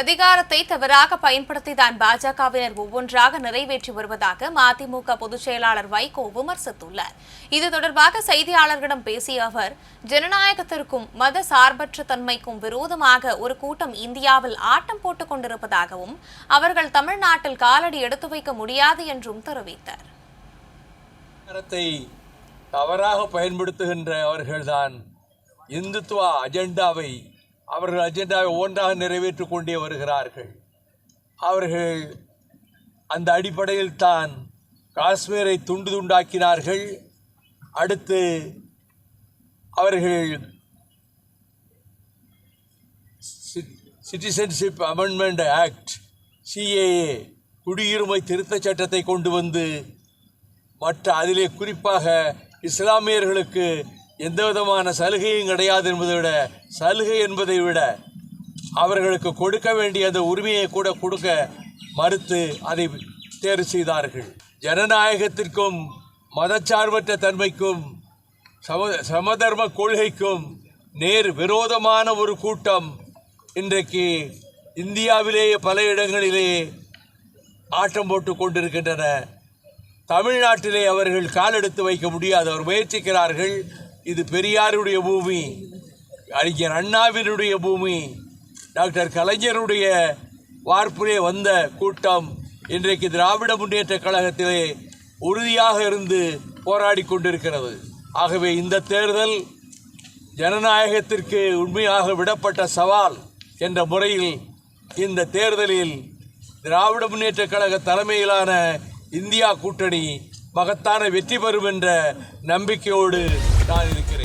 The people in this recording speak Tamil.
அதிகாரத்தை தவறாக பயன்படுத்திதான் பாஜகவினர் ஒவ்வொன்றாக நிறைவேற்றி வருவதாக மதிமுக பொதுச் செயலாளர் வைகோ விமர்சித்துள்ளார். இது தொடர்பாக செய்தியாளர்களிடம் பேசிய அவர் ஜனநாயகத்திற்கும் மத சார்பற்ற தன்மைக்கும் விரோதமாக ஒரு கூட்டம் இந்தியாவில் ஆட்டம் போட்டுக் கொண்டிருப்பதாகவும் அவர்கள் தமிழ்நாட்டில் காலடி எடுத்து வைக்க முடியாது என்றும் தெரிவித்தார். தவறாக பயன்படுத்துகின்ற அவர்கள்தான் இந்துத்துவ அஜெண்டாவை அவர்கள் அஜெண்டாவை ஒன்றாக நிறைவேற்றி கொண்டே வருகிறார்கள். அவர்கள் அந்த அடிப்படையில் தான் காஷ்மீரை துண்டு துண்டாக்கினார்கள். அடுத்து அவர்கள் சிட்டிசன்ஷிப் அமெண்ட்மெண்ட் ஆக்ட் சிஏஏ குடியுரிமை திருத்தச் சட்டத்தை கொண்டு வந்து மற்ற அதிலே குறிப்பாக இஸ்லாமியர்களுக்கு எந்த விதமான சலுகையும் கிடையாது என்பதை விட சலுகை என்பதை விட அவர்களுக்கு கொடுக்க வேண்டிய அந்த உரிமையை கூட கொடுக்க மறுத்து அதை தேர்வு செய்தார்கள். ஜனநாயகத்திற்கும் மதச்சார்பற்ற தன்மைக்கும் சம சமதர்ம கொள்கைக்கும் நேர் விரோதமான ஒரு கூட்டம் இன்றைக்கு இந்தியாவிலேயே பல இடங்களிலேயே ஆட்டம் போட்டு கொண்டிருக்கின்றன. தமிழ்நாட்டிலே அவர்கள் காலெடுத்து வைக்க முடியாது. அவர் முயற்சிக்கிறார்கள். இது பெரியாருடைய பூமி அறிஞர் அண்ணாவினுடைய பூமி டாக்டர் கலைஞருடைய வார்ப்பிலே வந்த கூட்டம் இன்றைக்கு திராவிட முன்னேற்ற கழகத்திலே உறுதியாக இருந்து போராடி கொண்டிருக்கிறது. ஆகவே இந்த தேர்தல் ஜனநாயகத்திற்கு உண்மையாக விடப்பட்ட சவால் என்ற முறையில் இந்த தேர்தலில் திராவிட முன்னேற்ற கழக தலைமையிலான இந்தியா கூட்டணி மகத்தான வெற்றி பெறும் என்ற நம்பிக்கையோடு நான் இருக்கிறேன்.